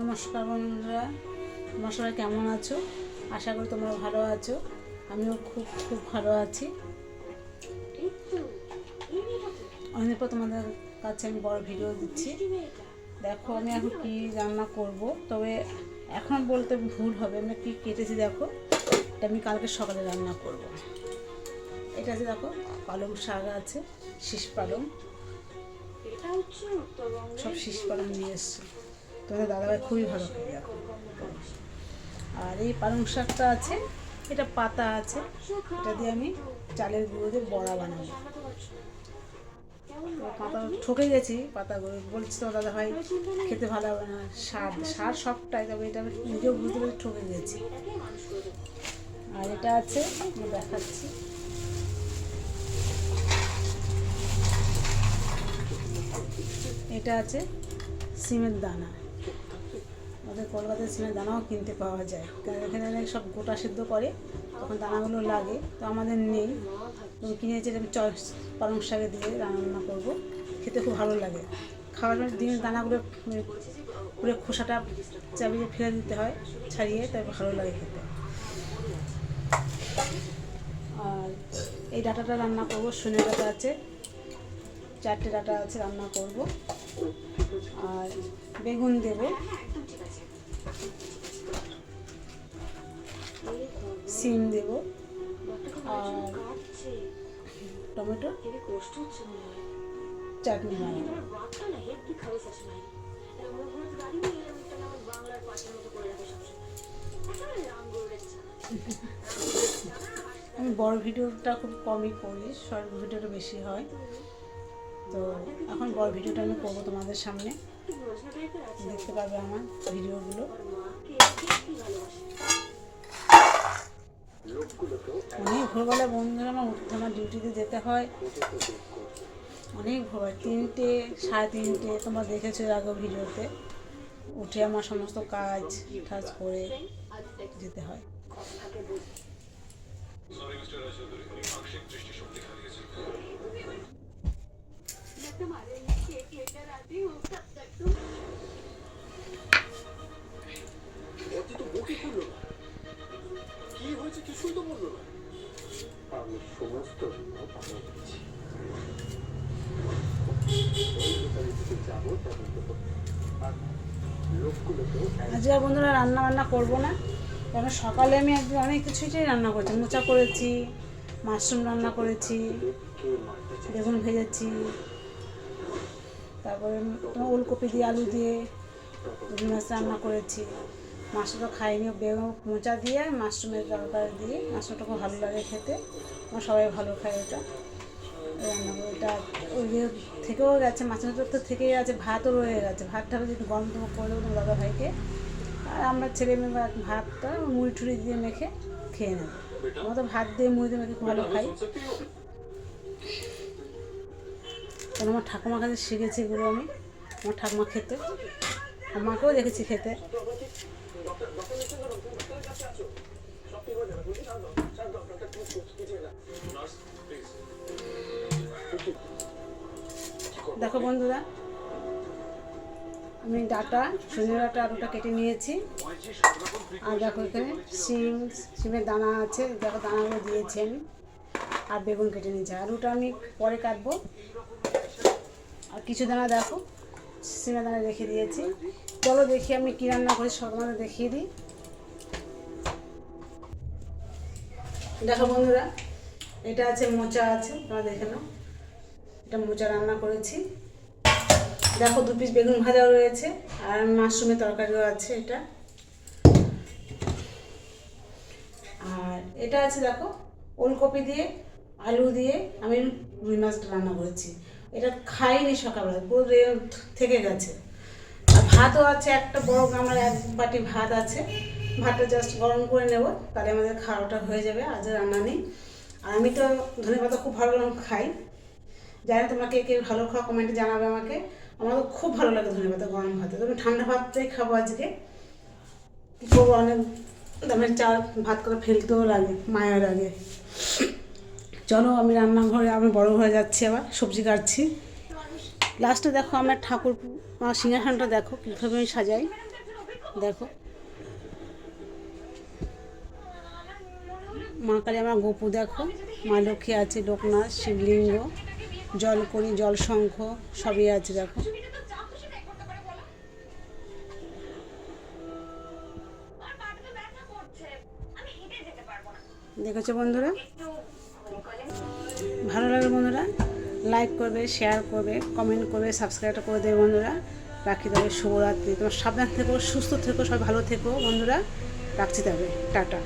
নমস্কার বন্ধুরা, তোমরা সবাই কেমন আছো? আশা করি তোমরা ভালো আছো। আমিও খুব খুব ভালো আছি। অনেক পর তোমাদের কাছে আমি বড় ভিডিও দিচ্ছি। দেখো আমি এখন কি রান্না করব। তবে এখন বলতে ভুল হবে, আমি কি কেটেছি দেখো। এটা আমি কালকে সকালে রান্না করব। এটা আছে দেখো, পালং শাক আছে, শীষ পালং। সব শীষ পালং নিয়ে এসছে। তোমাদের দাদাভাই খুবই ভালো আর এই পালং শাকটা আছে, এটা পাতা আছে, এটা দিয়ে আমি চালের গুঁড়ো দিয়ে বড়া বানাবো। পাতা ঠকে গেছি পাতাগুলো। বলছি তো দাদা ভাই খেতে ভালো হবে না, সার সার সবটাই, তবে এটা আমি নিজেও বুঝতে পারি ঠকে গেছি। আর এটা আছে দেখাচ্ছি। এটা আছে সিমের দানা। আমাদের কলকাতায় সিমের দানাও কিনতে পাওয়া যায়। কারণ এখানে অনেক সব গোটা সিদ্ধ করে, তখন দানাগুলো লাগে। তো আমাদের নেই। তো কিনেছি আমি চ পালং শাকে দিয়ে রান্না করব। খেতে খুব ভালো লাগে। খাওয়ার দিনের দানাগুলো মানে পুরো খোসাটা চাবিয়ে ফেলে দিতে হয়, ছাড়িয়ে তাই ভালো লাগে খেতে। আর এই ডাটাটা রান্না করব শনি ডাটা আছে, চারটে ডাটা আছে রান্না করব। আর বেগুন দেব। সিম দেব। আর টমেটো। চাটনি বানাবো। আমি বড় ভিডিওটা খুব কমই করি, শর্ট ভিডিওটা বেশি হয়। তো এখন বড় ভিডিওটা আমি করব তোমাদের সামনে। দেখতে পাবে আমার ভিডিওগুলো। অনেক ভোরবেলা বন্ধুরা আমার উঠতে আমার ডিউটিতে যেতে হয়। অনেক ভোর তিনটে, সাড়ে তিনটে, তোমরা দেখেছ আগে ভিডিওতে। উঠে আমার সমস্ত কাজ টাজ করে যেতে হয় অতি তো মুখে খুললো না কি হয়েছে কিছুই তো বলল না আমি তো আর বন্ধুরা রান্না বান্না করব না। কারণ সকালে আমি একদিন অনেক কিছুটাই রান্না করেছি। মোচা করেছি, মাশরুম রান্না করেছি, বেগুন ভেজেছি। তারপরে ওলকপি দিয়ে আলু দিয়ে মাছ রান্না করেছি। মাছটা খাইনি, বেগুন মোচা দিয়ে, মাশরুমের তরকারি দিয়ে। মাশরুমটা খুব ভালো লাগে খেতে। আমার সবাই ভালো খায় এই রান্না করে এটা ওই থেকেও গেছে, মাছের তো থেকেই গেছে ভাতও রয়ে গেছে। ভাতটা যদি গরম করে দেবো দাদা ভাইকে। আর আমরা ছেলে মেয়ে ভাতটা মুড়ি ঠুড়ি দিয়ে মেখে খেয়ে নেব। আমরা তো ভাত দিয়ে মুড়ি দিয়ে মেখে খুব ভালো খাই। কারণ আমার ঠাকুমার কাছে শিখেছি এগুলো আমি? আমার ঠাকুমা খেতে। আমাকেও দেখেছি খেতে। দেখো বন্ধুরা, আমি ডাটা, সজনে ডাটা আলুটা কেটে নিয়েছি। আর দেখো এখানে শিম সিমের দানা আছে। দেখো দানাগুলো দিয়েছি আমি। আর বেগুন কেটে নিয়েছি। আলুটা আমি পরে কাটবো। আর কিছু দানা দেখো সিমের দানা রেখে দিয়েছি। চলো দেখি আমি কী রান্না করি সব তোমাদের দেখিয়ে দিই। দেখো বন্ধুরা, এটা আছে মোচা আছে, তোমরা দেখে নাও। এটা মোচা রান্না করেছি। দেখো দু পিস বেগুন ভাজাও রয়েছে, আর মাশরুমের তরকারিও আছে এটা। আর এটা আছে দেখো, ওলকপি দিয়ে, আলু দিয়ে আমি রুই মাছটা রান্না করেছি। এটা খাইনি সকালবেলা, পুরো থেকে গেছে। আর ভাতও আছে, একটা বড় আমার এক বাটি ভাত আছে। ভাতটা জাস্ট গরম করে নেব, তাহলে আমাদের খাওয়াটা হয়ে যাবে, আজ রান্না নেই। আর আমি তো ধনে পাতা খুব ভালো খাই। জানি তোমরা কে ভালো খাওয়া কমেন্টে জানাবে আমাকে। আমার তো খুব ভালো লাগে ধনে পাতা গরম ভাতে। তবে ঠান্ডা ভাতটাই খাব আজকে। কী করব অনেক দামের চাল ভাত করে ফেলতেও লাগে, মায়ের লাগে চলো আমি রান্নাঘরে, আমি বড় ঘরে যাচ্ছি আবার, সবজি কাটছি। লাস্টে দেখো আমার ঠাকুর আমার সিংহাসনটা দেখো, কীভাবে আমি সাজাই। দেখো। মা কালী, আমার গোপু দেখো। মা লক্ষ্মী আছে, লোকনাথ, শিবলিঙ্গ জলকরি জলশঙ্খ, সবই আছে, দেখো। দেখেছ বন্ধুরা? ভালো লাগে বন্ধুরা লাইক করবে শেয়ার করবে কমেন্ট করবে সাবস্ক্রাইব করে দেবে বন্ধুরা। রাখি তবে শুভরাত্রি। তোমার সাবধান থেকো, সুস্থ থেকো সব ভালো থেকো বন্ধুরা। রাখছি তবে টাটা।